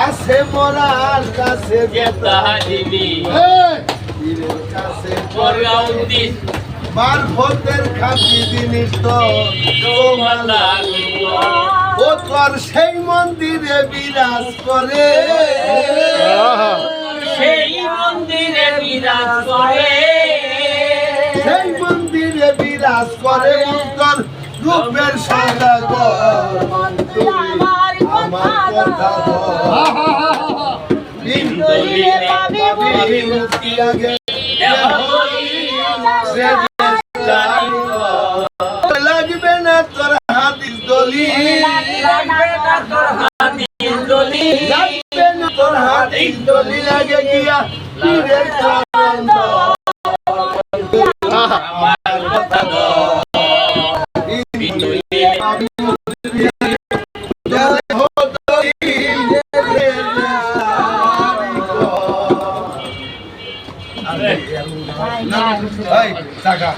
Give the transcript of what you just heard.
কাছে মরার কাছে গেতা দিবি। পীরের কাছে বরগাঁও দিস মারফতের খাতি জিনিস তো ও তোর সেই মন্দিরে বিরাজ করে। সেই মন্দিরে বিরাজ করে। সেই মন্দিরে বিরাজ করে উত্তর রূপের সদাগর লাগবে না তোর হাদিস দলি লাগবে না তোর হাতির দলি লাগবে না তোর হাদিস দলি লাগে গিয়া পীরের চরণ আমার কথা গো টাকা।